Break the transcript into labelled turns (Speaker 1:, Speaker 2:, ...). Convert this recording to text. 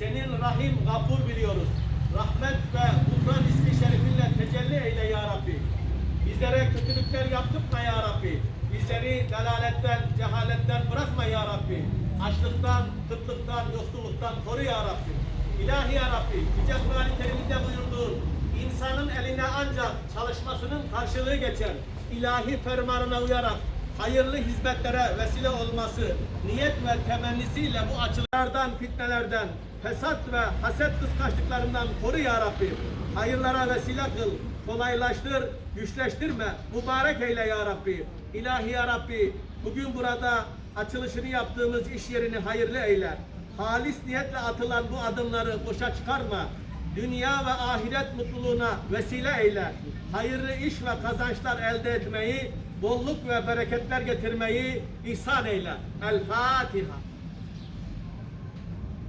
Speaker 1: Senin rahim, gafur biliyoruz. Rahmet ve Kufran ismi şerifinle tecelli eyle ya Rabbi. Bizlere kötülükler yaptırma ya Rabbi. Bizleri delaletten, cehaletten bırakma ya Rabbi. Açlıktan, kıtlıktan, yoksulluktan koru ya Rabbi. İlahi ya Rabbi, Yüce Kur'an-ı Kerim'de buyurduğun insanın eline ancak çalışmasının karşılığı geçer. ilahi fermanına uyarak hayırlı hizmetlere vesile olması niyet ve temennisiyle bu açılardan, fitnelerden, fesat ve haset kıskançlıklarından koru ya Rabbi. Hayırlara vesile kıl, kolaylaştır, güçleştirme, mübarek eyle ya Rabbi. İlahi ya Rabbi, bugün burada açılışını yaptığımız iş yerini hayırlı eyle. Halis niyetle atılan bu adımları boşa çıkarma. Dünya ve ahiret mutluluğuna vesile eyle. Hayırlı iş ve kazançlar elde etmeyi, bolluk ve bereketler getirmeyi ihsan eyle. El Fatiha.